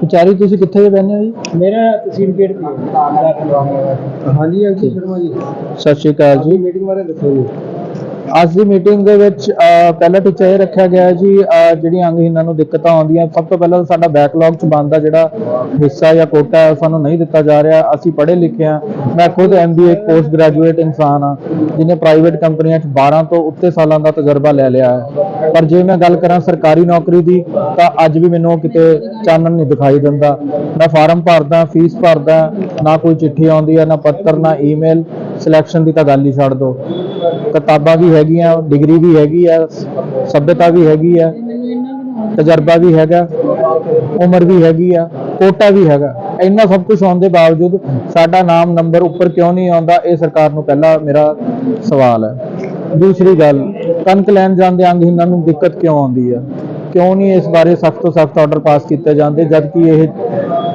ਵਿਚਾਰੀ ਤੁਸੀਂ ਕਿੱਥੇ ਬੈਠੇ ਹੋ ਜੀ? ਮੇਰਾ ਤਹਿਸੀਲ ਗੇਟ ਤੇ ਹਾਂਜੀ ਅੰਕਿਤ ਸ਼ਰਮਾ ਜੀ। ਸਤਿ ਸ਼੍ਰੀ ਅਕਾਲ ਜੀ। ਮੀਟਿੰਗ ਬਾਰੇ ਦੱਸੋ ਜੀ। ਅੱਜ ਦੀ ਮੀਟਿੰਗ ਦੇ ਵਿੱਚ ਅਹ, ਪਹਿਲਾ ਟੀਚਾ ਇਹ ਰੱਖਿਆ ਗਿਆ ਜੀ ਜਿਹੜੀਆਂ ਅੰਗਹੀਨਾਂ ਨੂੰ ਦਿੱਕਤਾਂ ਆਉਂਦੀਆਂ ਸਭ ਤੋਂ ਪਹਿਲਾਂ ਤਾਂ ਸਾਡਾ ਬੈਕਲੌਗ ਚ ਬੰਦਾ ਜਿਹੜਾ ਹਿੱਸਾ ਜਾਂ ਕੋਟਾ ਹੈ ਉਹ ਸਾਨੂੰ ਨਹੀਂ ਦਿੱਤਾ ਜਾ ਰਿਹਾ। ਅਸੀਂ ਪੜ੍ਹੇ ਲਿਖੇ ਹਾਂ। ਮੈਂ ਖੁਦ ਐਮਬੀਏ ਪੋਸਟ ਗ੍ਰੈਜੂਏਟ ਇਨਸਾਨ ਹਾਂ ਜਿਹਨੇ ਪ੍ਰਾਈਵੇਟ ਕੰਪਨੀਆਂ 'ਚ 12 ਤੋਂ ਉੱਤੇ ਸਾਲਾਂ ਦਾ ਤਜਰਬਾ ਲੈ ਲਿਆ ਹੈ। ਪਰ ਜੇ ਮੈਂ ਗੱਲ ਕਰਾਂ ਸਰਕਾਰੀ ਨੌਕਰੀ ਦੀ ਤਾਂ ਅੱਜ ਵੀ ਮੈਨੂੰ ਕਿਤੇ ਚਾਨਣ ਨਹੀਂ ਦਿਖਾਈ ਦਿੰਦਾ। ਮੈਂ ਫਾਰਮ ਭਰਦਾ ਫੀਸ ਭਰਦਾ ਨਾ ਕੋਈ ਚਿੱਠੀ ਆਉਂਦੀ ਹੈ ਨਾ ਪੱਤਰ ਨਾ ਈਮੇਲ ਸਿਲੈਕਸ਼ਨ ਦੀ ਤਾਂ ਗੱਲ ਹੀ ਛੱਡ ਦਿਓ। ਕਿਤਾਬਾਂ ਵੀ ਹੈਗੀਆਂ, ਡਿਗਰੀ ਵੀ ਹੈਗੀ ਆ, ਸਭਿਅਤਾ ਵੀ ਹੈਗੀ ਆ, ਤਜਰਬਾ ਵੀ ਹੈਗਾ, ਉਮਰ ਵੀ ਹੈਗੀ ਆ, ਕੋਟਾ ਵੀ ਹੈਗਾ। ਇੰਨਾ ਸਭ ਕੁਝ ਹੋਣ ਦੇ ਬਾਵਜੂਦ ਸਾਡਾ ਨਾਮ ਨੰਬਰ ਉੱਪਰ ਕਿਉਂ ਨਹੀਂ ਆਉਂਦਾ, ਇਹ ਸਰਕਾਰ ਨੂੰ ਪਹਿਲਾ ਮੇਰਾ ਸਵਾਲ ਹੈ। ਦੂਸਰੀ ਗੱਲ, ਕਣਕ ਲੈਣ ਜਾਂਦੇ ਅੰਗਹੀਨਾਂ ਨੂੰ ਦਿੱਕਤ ਕਿਉਂ ਆਉਂਦੀ ਆ? ਕਿਉਂ ਨਹੀਂ ਇਸ ਬਾਰੇ ਸਖਤ ਤੋਂ ਸਖਤ ਆਰਡਰ ਪਾਸ ਕੀਤੇ ਜਾਂਦੇ, ਜਦਕਿ ਇਹ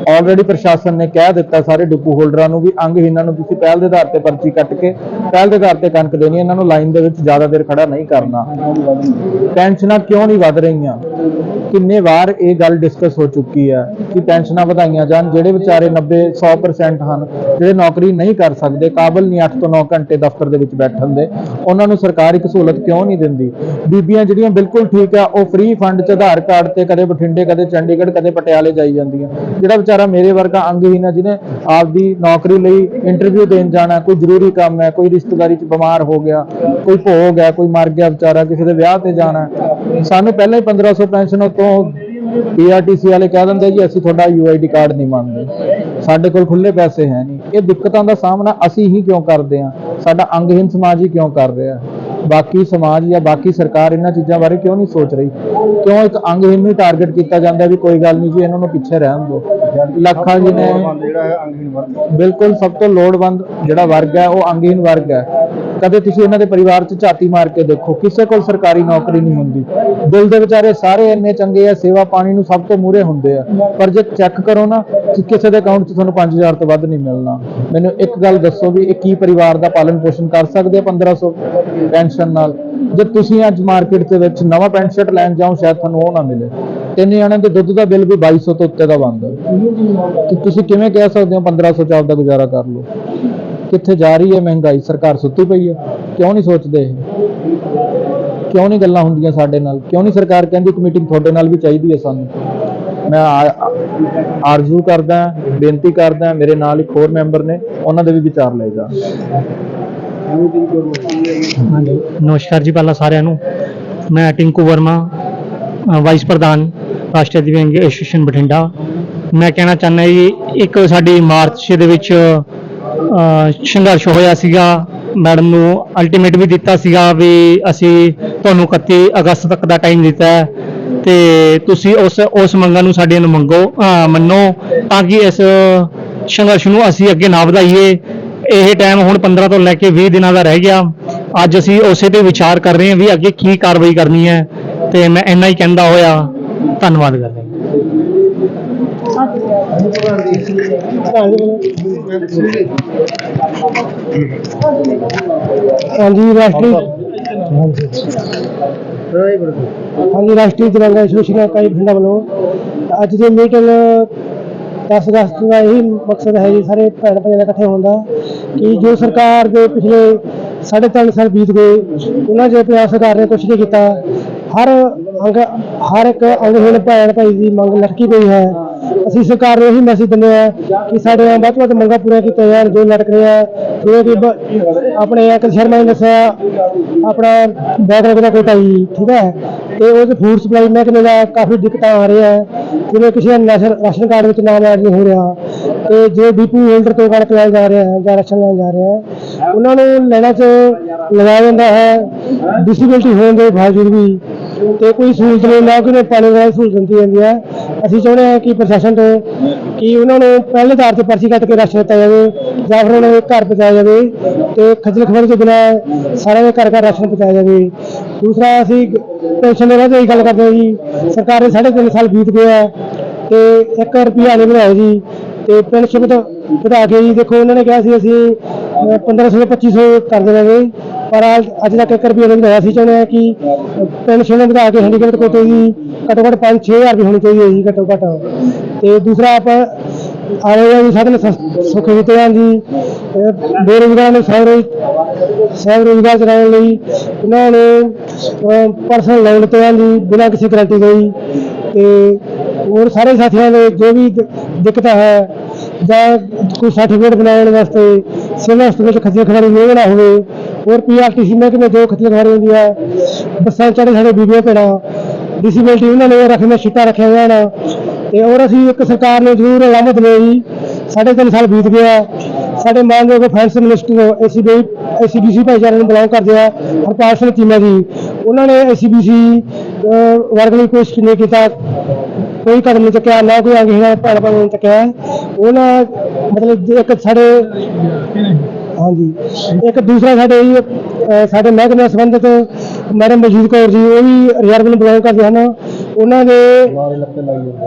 ਆਲਰੇਡੀ ਪ੍ਰਸ਼ਾਸਨ ਨੇ ਕਹਿ ਦਿੱਤਾ ਸਾਰੇ ਡਿਪੂ ਹੋਲਡਰਾਂ ਨੂੰ ਵੀ ਅੰਗਹੀਨਾਂ ਨੂੰ ਤੁਸੀਂ ਪਹਿਲ ਦੇ ਆਧਾਰ ਤੇ ਪਰਚੀ ਕੱਟ ਕੇ ਪਹਿਲ ਦੇ ਆਧਾਰ ਤੇ ਕਣਕ ਦੇਣੀ ਇਹਨਾਂ ਨੂੰ ਲਾਈਨ ਦੇ ਵਿੱਚ ਜ਼ਿਆਦਾ ਦੇਰ ਖੜਾ ਨਹੀਂ ਕਰਨਾ। ਪੈਨਸ਼ਨਾਂ ਕਿਉਂ ਨਹੀਂ ਵਧ ਰਹੀਆਂ? ਕਿੰਨੇ ਵਾਰ ਇਹ ਗੱਲ ਡਿਸਕਸ ਹੋ ਚੁੱਕੀ ਹੈ ਕਿ ਪੈਨਸ਼ਨਾਂ ਵਧਾਈਆਂ ਜਾਣ, ਜਿਹੜੇ ਵਿਚਾਰੇ 90 100% ਹਨ, ਜਿਹੜੇ ਨੌਕਰੀ ਨਹੀਂ ਕਰ ਸਕਦੇ, ਕਾਬਲ ਨਹੀਂ 8 ਤੋਂ 9 ਘੰਟੇ ਦਫ਼ਤਰ ਦੇ ਵਿੱਚ ਬੈਠਣ ਦੇ ਉਹਨਾਂ ਨੂੰ ਸਰਕਾਰ ਇੱਕ ਸਹੂਲਤ ਕਿਉਂ ਨਹੀਂ ਦਿੰਦੀ? ਬੀਬੀਆਂ ਜਿਹੜੀਆਂ ਬਿਲਕੁਲ ਠੀਕ ਆ, ਉਹ ਫ੍ਰੀ ਫੰਡ 'ਚ ਆਧਾਰ ਕਾਰਡ ਤੇ ਕਦੇ ਬਠਿੰਡੇ, ਕਦੇ ਚੰਡੀਗੜ੍ਹ, ਕਦੇ ਪਟਿਆਲੇ ਜਾਈ ਜਾਂਦੀਆਂ। ਜਿਹੜਾ ਵਿਚਾਰਾ ਮੇਰੇ ਵਰਗਾ ਅੰਗਹੀਨ ਆ ਜਿਹਨੇ ਆਪਦੀ ਨੌਕਰੀ ਲਈ ਇੰਟਰਵਿਊ ਦੇਣ ਜਾਣਾ, ਕੋਈ ਜ਼ਰੂਰੀ ਕੰਮ ਹੈ, ਕੋਈ ਰਿਸ਼ਤੇਦਾਰੀ 'ਚ ਬਿਮਾਰ ਹੋ ਗਿਆ, ਕੋਈ ਭੋਗ ਹੈ, ਕੋਈ ਮਰ ਗਿਆ ਵਿਚਾਰਾ, ਕਿਸੇ ਦੇ ਵਿਆਹ ਤੇ ਜਾਣਾ, ਸਾਨੂੰ ਪਹਿਲਾਂ ਹੀ 1500 ਪੈਨਸ਼ਨ ਉਤੋਂ ਪੀਆਰਟੀਸੀ ਵਾਲੇ ਕਹਿ ਦਿੰਦੇ ਜੀ, ਅਸੀਂ ਤੁਹਾਡਾ ਯੂਆਈਡੀ ਕਾਰਡ ਨਹੀਂ ਮੰਨਦੇ। ਸਾਡੇ ਕੋਲ ਖੁੱਲੇ ਪੈਸੇ ਹੈ ਨਹੀਂ। ਇਹ ਦਿੱਕਤਾਂ ਦਾ ਸਾਹਮਣਾ ਅਸੀਂ ਹੀ ਕਿਉਂ ਕਰਦੇ ਹਾਂ? ਸਾਡਾ ਅੰਗਹੀਨ ਸਮਾਜ ਹੀ ਕਿਉਂ ਕਰ ਰਿਹਾ ਬਾਕੀ ਸਮਾਜ ਜਾਂ ਬਾਕੀ ਸਰਕਾਰ ਇਹਨਾਂ ਚੀਜ਼ਾਂ ਬਾਰੇ ਕਿਉਂ ਨਹੀਂ ਸੋਚ ਰਹੀ? ਕਿਉਂ ਇੱਕ ਅੰਗਹੀਨ ਨੂੰ ਟਾਰਗੇਟ ਕੀਤਾ ਜਾਂਦਾ ਵੀ ਕੋਈ ਗੱਲ ਨਹੀਂ ਜੀ ਇਹਨਾਂ ਨੂੰ ਪਿੱਛੇ ਰਹਿਣ ਦਿਓ। ਲੱਖਾਂ ਜੀ ਨੇ ਜਿਹੜਾ ਹੈ ਅੰਗਹੀਨ ਵਰਗ। ਬਿਲਕੁਲ ਸਭ ਤੋਂ ਲੋੜਵੰਦ ਜਿਹੜਾ ਵਰਗ ਹੈ ਉਹ ਅੰਗਹੀਨ ਵਰਗ ਹੈ। ਕਦੇ ਤੁਸੀਂ ਇਹਨਾਂ ਦੇ ਪਰਿਵਾਰ 'ਚ ਝਾਤੀ ਮਾਰ ਕੇ ਦੇਖੋ, ਕਿਸੇ ਕੋਲ ਸਰਕਾਰੀ ਨੌਕਰੀ ਨਹੀਂ ਹੁੰਦੀ। ਦਿਲ ਦੇ ਵਿਚਾਰੇ ਸਾਰੇ ਇੰਨੇ ਚੰਗੇ ਆ, ਸੇਵਾ ਪਾਣੀ ਨੂੰ ਸਭ ਤੋਂ ਮੂਹਰੇ ਹੁੰਦੇ ਆ। ਪਰ ਜੇ ਚੈੱਕ ਕਰੋ ਨਾ ਕਿਸੇ ਦੇ ਅਕਾਊਂਟ 'ਚ ਤੁਹਾਨੂੰ 5000 ਤੋਂ ਵੱਧ ਨਹੀਂ ਮਿਲਣਾ। ਮੈਨੂੰ ਇੱਕ ਗੱਲ ਦੱਸੋ ਵੀ ਇਹ ਕੀ ਪਰਿਵਾਰ ਦਾ ਪਾਲਣ ਪੋਸ਼ਣ ਕਰ ਸਕਦੇ ਆ 1500 ਪੈਨਸ਼ਨ ਨਾਲ? ਜੇ ਤੁਸੀਂ ਅੱਜ ਮਾਰਕੀਟ ਦੇ ਵਿੱਚ ਨਵਾਂ ਪੈਂਟ ਸ਼ਰਟ ਲੈਣ ਜਾਓ, ਸ਼ਾਇਦ ਤੁਹਾਨੂੰ ਉਹ ਨਾ ਮਿਲੇ। ਤਿੰਨ ਜਣਿਆਂ ਦੇ ਦੁੱਧ ਦਾ ਬਿੱਲ ਵੀ 2200 ਤੋਂ ਉੱਤੇ ਦਾ ਬਣਦਾ ਤੇ ਤੁਸੀਂ ਕਿਵੇਂ ਕਹਿ ਸਕਦੇ ਹੋ 1500 ਚ ਆਪਦਾ ਗੁਜ਼ਾਰਾ ਕਰ ਲਓ? ਕਿੱਥੇ ਜਾ ਰਹੀ ਹੈ, ਮਹਿੰਗਾਈ ਸਰਕਾਰ ਸੁੱਤੀ ਪਈ ਹੈ। ਕਿਉਂ ਨਹੀਂ ਸੋਚਦੇ ਇਹ? ਕਿਉਂ ਨਹੀਂ ਗੱਲਾਂ ਹੁੰਦੀਆਂ ਸਾਡੇ ਨਾਲ? ਕਿਉਂ ਨਹੀਂ ਸਰਕਾਰ ਕਹਿੰਦੀ ਇੱਕ ਮੀਟਿੰਗ ਤੁਹਾਡੇ ਨਾਲ ਵੀ ਚਾਹੀਦੀ ਹੈ ਸਾਨੂੰ? ਮੈਂ ਆਰਜ਼ੂ ਕਰਦਾ, ਬੇਨਤੀ ਕਰਦਾ, ਮੇਰੇ ਨਾਲ ਇੱਕ ਹੋਰ ਮੈਂਬਰ ਨੇ, ਉਹਨਾਂ ਦੇ ਵੀ ਵਿਚਾਰ ਲਏ ਜਾ ਹਾਂਜੀ। ਨਮਸਕਾਰ ਜੀ ਪਹਿਲਾਂ ਸਾਰਿਆਂ ਨੂੰ। ਮੈਂ ਟਿੰਕੂ ਵਰਮਾ ਵਾਈਸ ਪ੍ਰਧਾਨ, ਰਾਸ਼ਟਰੀ ਦਿਵਿਆਂਗ ਐਸੋਸੀਏਸ਼ਨ ਬਠਿੰਡਾ। ਮੈਂ ਕਹਿਣਾ ਚਾਹੁੰਦਾ ਜੀ, ਇੱਕ ਸਾਡੀ ਮਾਰਚ ਦੇ ਵਿੱਚ ਸੰਘਰਸ਼ ਹੋਇਆ ਸੀਗਾ। ਮੈਡਮ ਨੂੰ ਅਲਟੀਮੇਟ ਵੀ ਦਿੱਤਾ ਸੀਗਾ ਵੀ ਅਸੀਂ ਤੁਹਾਨੂੰ 31 ਅਗਸਤ ਤੱਕ ਦਾ ਟਾਈਮ ਦਿੱਤਾ ਹੈ ਤੇ ਤੁਸੀਂ ਉਸ ਉਸ ਮੰਗਾਂ ਨੂੰ ਸਾਡੇ ਨੂੰ ਮੰਗੋ ਮੰਨੋ ਤਾਂ ਕਿ ਇਸ ਸੰਘਰਸ਼ ਨੂੰ ਅਸੀਂ ਅੱਗੇ ਨਾ ਵਧਾਈਏ। ਇਹ ਟਾਈਮ ਹੁਣ 15 ਤੋਂ ਲੈ ਕੇ 20 ਦਿਨਾਂ ਦਾ ਰਹਿ ਗਿਆ। ਅੱਜ ਅਸੀਂ ਉਸੇ ਤੇ ਵਿਚਾਰ ਕਰ ਰਹੇ ਹਾਂ ਵੀ ਅੱਗੇ ਕੀ ਕਾਰਵਾਈ ਕਰਨੀ ਹੈ ਤੇ ਮੈਂ ਇੰਨਾ ਹੀ ਕਹਿੰਦਾ ਹੋਇਆ। ਧੰਨਵਾਦ ਕਰਦਾ ਹਾਂਜੀ, ਰਾਸ਼ਟਰੀ ਹਾਂਜੀ, ਰਾਸ਼ਟਰੀ ਤਿਰੰਗਾ ਐਸੋਸੀਏਸ਼ਨ ਇਕਾਈ ਬਠਿੰਡਾ ਵੱਲੋਂ। ਅੱਜ ਦੀ ਮੀਟਿੰਗ 10 ਅਗਸਤ ਦਾ ਇਹੀ ਮਕਸਦ ਹੈ ਜੀ, ਸਾਰੇ ਭੈਣ ਭਾਈਆਂ ਦਾ ਇਕੱਠੇ ਹੋਣ ਦਾ, ਕਿ ਜੋ ਸਰਕਾਰ ਦੇ ਪਿਛਲੇ ਸਾਢੇ ਤਿੰਨ ਸਾਲ ਬੀਤ ਗਏ, ਉਹਨਾਂ ਜੇ ਪੰਜਾਬ ਸਰਕਾਰ ਨੇ ਕੁਝ ਨਹੀਂ ਕੀਤਾ। ਹਰ ਅੰਗ ਹਰ ਇੱਕ ਅੰਗਹੀਣ ਭੈਣ ਭਾਈ ਦੀ ਮੰਗ ਲਟਕੀ ਪਈ ਹੈ ਅਸੀਂ ਸਰਕਾਰ ਨੂੰ ਇਹੀ ਮੈਸੇਜ ਦਿੰਦੇ ਆ ਕਿ ਸਾਡੇ ਵੱਧ ਤੋਂ ਵੱਧ ਮੰਗਾਂ ਪੂਰੀਆਂ ਕੀਤੀਆਂ ਜਾਣ, ਜੋ ਲਟਕ ਰਹੇ ਆ ਜਿਵੇਂ ਕਿ ਆਪਣੇ ਅੰਕਲ ਸ਼ਰਮਾ ਨੇ ਦੱਸਿਆ, ਆਪਣਾ ਬੈਕਅਪ ਦਾ ਕੋਟਾ ਜੀ ਠੀਕ ਹੈ? ਤੇ ਉਹ ਫੂਡ ਸਪਲਾਈ ਮਹਿਕਮੇ ਦਾ ਕਾਫੀ ਦਿੱਕਤਾਂ ਆ ਰਹੀਆਂ। ਜਿਵੇਂ ਕਿਸੇ ਦਾ ਨੈਸ਼ਨ- ਰਾਸ਼ਨ ਕਾਰਡ ਵਿੱਚ ਨਾਮ ਐਡ ਨਹੀਂ ਹੋ ਰਿਹਾ। ਤੇ ਜੋ ਡੀਪੂ ਹੋਲਡਰ ਤੋਂ ਕਣਕ ਲੈਣ ਜਾ ਰਿਹਾ ਹੈ ਜਾਂ ਰਾਸ਼ਨ ਲੈਣ ਜਾ ਰਿਹਾ ਹੈ ਉਹਨਾਂ ਨੂੰ ਲੈਣਾ ਚ ਲਗਾਇਆ ਜਾਂਦਾ ਹੈ। ਡਿਸੇਬਿਲਟੀ ਹੋਣ ਦੇ ਬਾਵਜੂਦ ਵੀ ਤੇ ਕੋਈ ਸਹੂਲਤ ਨਹੀਂ ਨਾ ਕੋਈ ਪਾਣੀ ਵਾਲੀ ਸਹੂਲਤ ਦਿੱਤੀ ਜਾਂਦੀ ਹੈ। ਅਸੀਂ ਚਾਹੁੰਦੇ ਹਾਂ ਕਿ ਪ੍ਰਸ਼ਾਸਨ ਤੋਂ ਕਿ ਉਹਨਾਂ ਨੂੰ ਪਹਿਲੇ ਆਧਾਰ ਤੇ ਪਰਚੀ ਕੱਟ ਕੇ ਰਾਸ਼ਨ ਦਿੱਤਾ ਜਾਵੇ ਜਾਂ ਫਿਰ ਉਹਨਾਂ ਨੂੰ ਘਰ ਪਹੁੰਚਾਇਆ ਜਾਵੇ ਤੇ ਖੱਜਲ ਖਬਰ ਤੋਂ ਬਿਨਾਂ ਸਾਰਿਆਂ ਦੇ ਘਰ ਘਰ ਰਾਸ਼ਨ ਪਹੁੰਚਾਇਆ ਜਾਵੇ। ਦੂਸਰਾ ਅਸੀਂ ਪੈਨਸ਼ਨ ਦੇ ਬਾਰੇ ਗੱਲ ਕਰਦੇ ਹਾਂ ਜੀ। ਸਰਕਾਰ ਦੇ ਸਾਢੇ ਤਿੰਨ ਸਾਲ ਬੀਤ ਗਏ ਆ ਤੇ 1 ਰੁਪਿਆ ਨਹੀਂ ਬਣਾਇਆ ਜੀ। ਤੇ ਪੈਨਸ਼ਨ ਵਧਾ ਕੇ ਜੀ ਦੇਖੋ ਉਹਨਾਂ ਨੇ ਕਿਹਾ ਸੀ ਅਸੀਂ ਅਹ, 1500 2500 ਕਰ ਦੇਵਾਂਗੇ। ਪਰ ਅੱਜ- ਅੱਜ ਤੱਕ 1 ਰੁਪਏ ਨਹੀਂ ਹੋਇਆ ਚਾਹੁੰਦੇ ਹਾਂ ਕਿ ਪੈਨਸ਼ਨ ਵਧਾ ਕੇ ਹੈਂਡੀਕੈਪਟ ਕੋਟੇ ਦੀ ਘੱਟੋ ਘੱਟ 5-6000 ਰੁਪਏ ਹੋਣੀ ਚਾਹੀਦੀ ਹੈ ਜੀ, ਘੱਟੋ ਘੱਟ। ਤੇ ਦੂਸਰਾ ਆਪਾਂ ਆਵਾਜਾਈ ਸਾਧਨ ਸਸ- ਸੁੱਖ ਦਿੱਤੇ ਹਨ ਜੀ। ਬੇਰੁਜ਼ਗਾਰਾਂ ਨੂੰ ਸੌ ਰੋਜ਼ ਸੌ ਰੋਜ਼ਗਾਰ ਚਲਾਉਣ ਲਈ ਉਹਨਾਂ ਨੇ ਪਰਸਨਲ ਲੋਨ ਦਿੱਤੇ ਹਨ ਜੀ, ਬਿਨਾਂ ਕਿਸੇ ਗਰੰਟੀ ਦੇ ਜੀ। ਤੇ ਹੋਰ ਸਾਰੇ ਸਾਥੀਆਂ ਦੇ ਜੋ ਵੀ ਦਿੱਕਤ ਹੈ ਜਾਂ ਕੋਈ ਸਰਟੀਫਿਕੇਟ ਬਣਾਉਣ ਵਾਸਤੇ ਸਿਵਲ ਹਸਪਤਾਲ ਵਿੱਚ ਖੱਜਲ ਖਵਾਰੀ ਨਹੀਂ ਹੋਣਾ ਹੋਵੇ, ਹੋਰ ਪੀਆਰਟੀਸੀ ਮਹਿਕਮੇ ਦੋ ਖੱਜਲ ਖਵਾਰੀ ਹੁੰਦੀ ਹੈ ਬੱਸਾਂ ਚੜੇ ਸਾਡੇ ਬੀਬੀਆਂ ਭੈਣਾਂ ਡਿਸੇਬਿਲਟੀ ਉਹਨਾਂ ਨੇ ਰੱਖੀਆਂ ਸ਼ੀਟਾਂ ਰੱਖੀਆਂ ਹੋਈਆਂ ਹਨ ਤੇ ਹੋਰ ਅਸੀਂ ਇੱਕ ਸਰਕਾਰ ਨੂੰ ਜ਼ਰੂਰ ਅਲਾਮਤ ਲਈ, ਸਾਢੇ ਤਿੰਨ ਸਾਲ ਬੀਤ ਗਿਆ, ਸਾਡੇ ਮਾਨਯੋਗ ਫਾਈਨੈਂਸ ਮਿਨਿਸਟਰ ਐਸਸੀਬੀ ਐਸਸੀਬੀਸੀ ਭਾਈਚਾਰੇ ਨੂੰ ਬਿਲੋਂਗ ਕਰਦੇ ਆ, ਹਰਪਾਲ ਸਿੰਘ ਚੀਮਾ ਜੀ, ਉਹਨਾਂ ਨੇ ਐਸਸੀਬੀਸੀ ਵਰਗ ਲਈ ਕੋਈ ਨਹੀਂ ਕੀਤਾ। ਕੋਈ ਕਦਮ ਨਹੀਂ ਚੁੱਕਿਆ ਨਾ ਕੋਈ ਆਗੇ ਹੈ ਭੈਣ ਭਾਈ ਨੇ ਚੁੱਕਿਆ। ਉਹਨਾਂ ਮਤਲਬ ਜੇ ਇੱਕ ਸਾਡੇ ਹਾਂਜੀ ਇੱਕ ਦੂਸਰਾ ਸਾਡੇ ਜੀ, ਅਹ ਸਾਡੇ ਮਹਿਕਮੇ ਨਾਲ ਸੰਬੰਧਿਤ ਮੈਡਮ ਮਜੀਦ ਕੌਰ ਜੀ ਉਹ ਵੀ ਰਿਜ਼ਰਵ ਨੂੰ ਬਿਲੋਂਗ ਕਰਦੇ ਹਨ। ਉਹਨਾਂ ਦੇ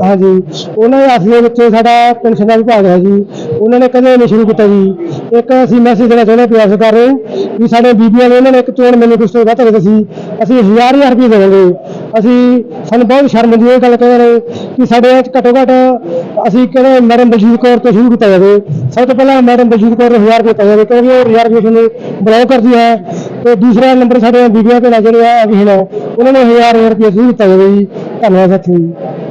ਹਾਂਜੀ ਉਹਨਾਂ ਦੇ ਅਸਲੇ ਵਿੱਚ ਸਾਡਾ ਪੈਨਸ਼ਨ ਦਾ ਵਿਭਾਗ ਹੈ ਜੀ। ਉਹਨਾਂ ਨੇ ਕਦੇ ਨਹੀਂ ਸ਼ੁਰੂ ਕੀਤਾ ਜੀ। ਇੱਕ ਅਸੀਂ ਮੈਸੇਜ ਦੇਣਾ ਚਾਹੁੰਦੇ ਹਾਂ ਪੰਜਾਬ ਸਰਕਾਰ ਨੂੰ ਵੀ ਸਾਡੇ ਬੀਬੀਆਂ ਨੇ ਉਹਨਾਂ ਨੇ ਇੱਕ ਚੋਣ ਮੈਨੀਫੈਸਟੋ ਵਾਅਦਾ ਕਰਿਆ ਸੀ। ਅਸੀਂ ਹਜ਼ਾਰ ਹਜ਼ਾਰ ਰੁਪਏ ਦੇਵਾਂਗੇ। ਅਸੀਂ ਸਾਨੂੰ ਬਹੁਤ ਸ਼ਰਮ ਹੁੰਦੀ ਹੈ ਇਹ ਗੱਲ ਕਹਿੰਦੇ ਨੇ ਕਿ ਸਾਡੇ ਵਿੱਚ ਘੱਟੋ ਘੱਟ ਅਸੀਂ ਕਹਿੰਦੇ ਮੈਡਮ ਬਲਜੀਤ ਕੌਰ ਤੋਂ ਸ਼ੁਰੂ ਕੀਤਾ ਜਾਵੇ। ਸਭ ਤੋਂ ਪਹਿਲਾਂ ਮੈਡਮ ਬਲਜੀਤ ਕੌਰ ਨੂੰ ਹਜ਼ਾਰ ਰੁਪਏ ਦਿੱਤਾ ਜਾਵੇ ਕਿਉਂਕਿ ਉਹ ਰਿਜ਼ਰਵੇਸ਼ਨ ਨੂੰ ਬਿਲੋਂਗ ਕਰਦੀ ਹੈ। ਤੇ ਦੂਸਰਾ ਨੰਬਰ ਸਾਡੇ ਬੀਬੀਆਂ ਭੈਣਾਂ ਜਿਹੜੇ ਆ ਅਗਹੀਣ ਉਹਨਾਂ ਨੂੰ ਹਜ਼ਾਰ ਹਜ਼ਾਰ ਰੁਪਏ ਜ਼ਰੂਰ ਦਿੱਤਾ ਜਾਵੇ ਜੀ। ਧੰਨਵਾਦ ਸਾਥੀ ਜੀ